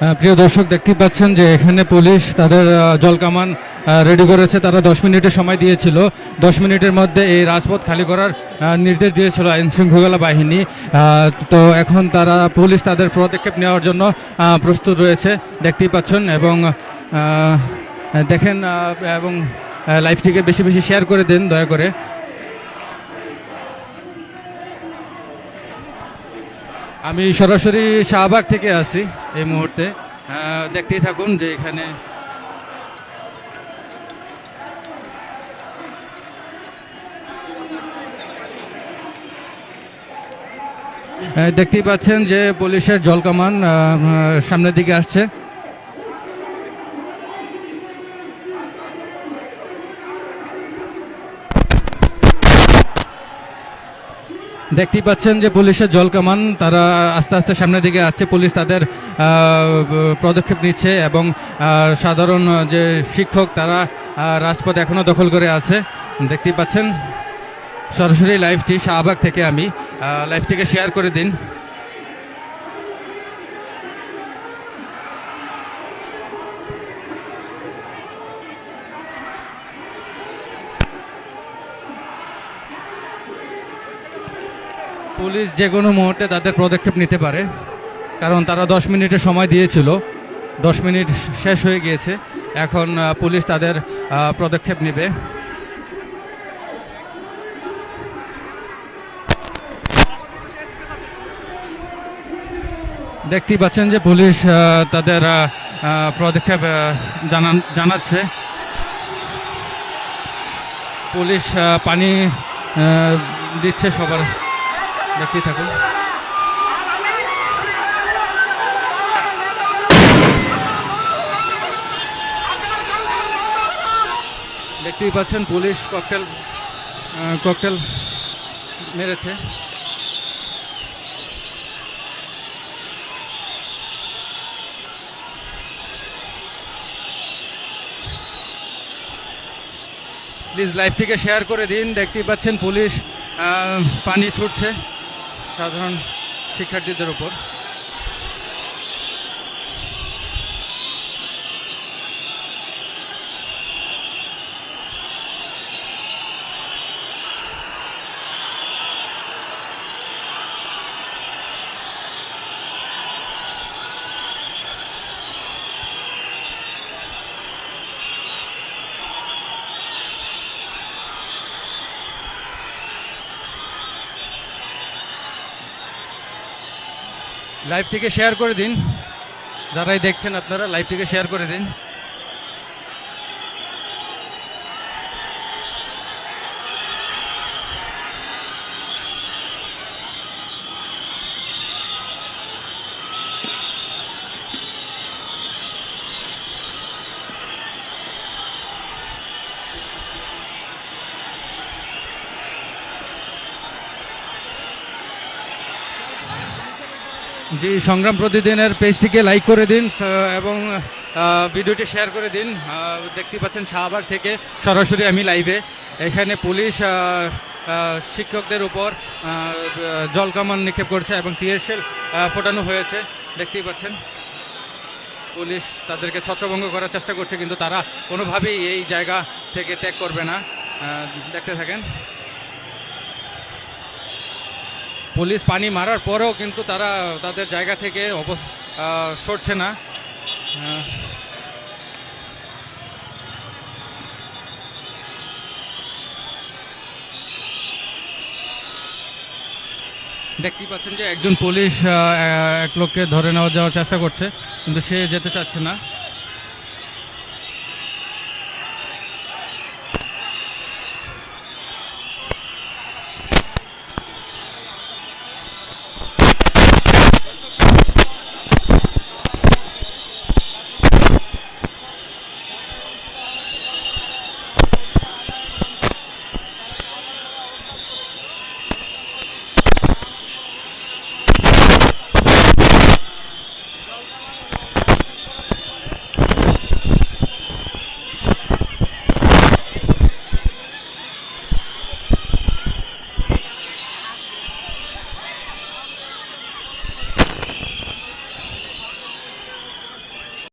প্রিয় দর্শক দেখতে পাচ্ছেন যে এখানে পুলিশ তাদের জলকামান রেডি করেছে। তারা দশ মিনিটের সময় দিয়েছিল। দশ মিনিটের মধ্যে এই রাজপথ খালি করার নির্দেশ দিয়েছিল আইন শৃঙ্খলা বাহিনী। তো এখন তারা, পুলিশ তাদের পদক্ষেপ নেওয়ার জন্য প্রস্তুত রয়েছে। দেখতেই পাচ্ছেন এবং দেখেন এবং লাইভটিকে বেশি বেশি শেয়ার করে দিন, দয়া করে। আমি সরাসরি শাহবাগ থেকে আছি এই মুহূর্তে। দেখতেই থাকুন যে এখানে দেখতেই পাচ্ছেন যে পুলিশের জলকামান সামনের দিকে আসছে। দেখতেই পাচ্ছেন যে পুলিশের জল জলকামান তারা আস্তে আস্তে সামনের দিকে আসছে পুলিশ তাদের পদক্ষেপ নিচ্ছে এবং সাধারণ যে শিক্ষক, তারা রাজপথ এখনও দখল করে আছে। দেখতেই পাচ্ছেন, সরাসরি লাইভটি শাহবাগ থেকে আমি লাইভটিকে শেয়ার করে দিন। পুলিশ যে কোনো মুহূর্তে তাদের পদক্ষেপ নিতে পারে। কারণ তারা দশ মিনিটের সময় দিয়েছিল। দশ মিনিট শেষ হয়ে গিয়েছে। এখন পুলিশ তাদের পদক্ষেপ নেবে। দেখতেই পাচ্ছেন যে পুলিশ তাদের পদক্ষেপ জানান, জানাচ্ছে। পুলিশ পানি দিচ্ছে সবার। দেখতেই থাকুন দেখতেই পাচ্ছেন পুলিশ ককটেল ককটেল মেরেছে। প্লিজ লাইভটিকে শেয়ার করে দিন। দেখতেই পাচ্ছেন পুলিশ পানি ছুটছে। সাধারণ শিক্ষার্থীদের উপর। লাইভটিকে শেয়ার করে দিন। যারাই দেখছেন আপনারা লাইভটিকে শেয়ার করে দিন। জি, সংগ্রাম প্রতিদিনের পেজটিকে লাইক করে দিন এবং ভিডিওটি শেয়ার করে দিন। দেখতে পাচ্ছেন শাহবাগ থেকে সরাসরি আমি লাইভে এখানে পুলিশ শিক্ষকদের উপর জলকামান নিক্ষেপ করছে এবং টিয়ারশেল ফোটানো হয়েছে। দেখতেই পাচ্ছেন, পুলিশ তাদেরকে ছত্রভঙ্গ করার চেষ্টা করছে, কিন্তু তারা কোনোভাবেই এই জায়গা থেকে ত্যাগ করবে না। দেখতে থাকেন। পুলিশ পানি মারার পরেও কিন্তু তারা তাদের জায়গা থেকে অবস সরছে না। দেখতেই পাচ্ছেন যে একজন পুলিশ এক লোককে ধরে নেওয়া যাওয়ার চেষ্টা করছে, কিন্তু সে যেতে চাচ্ছে না।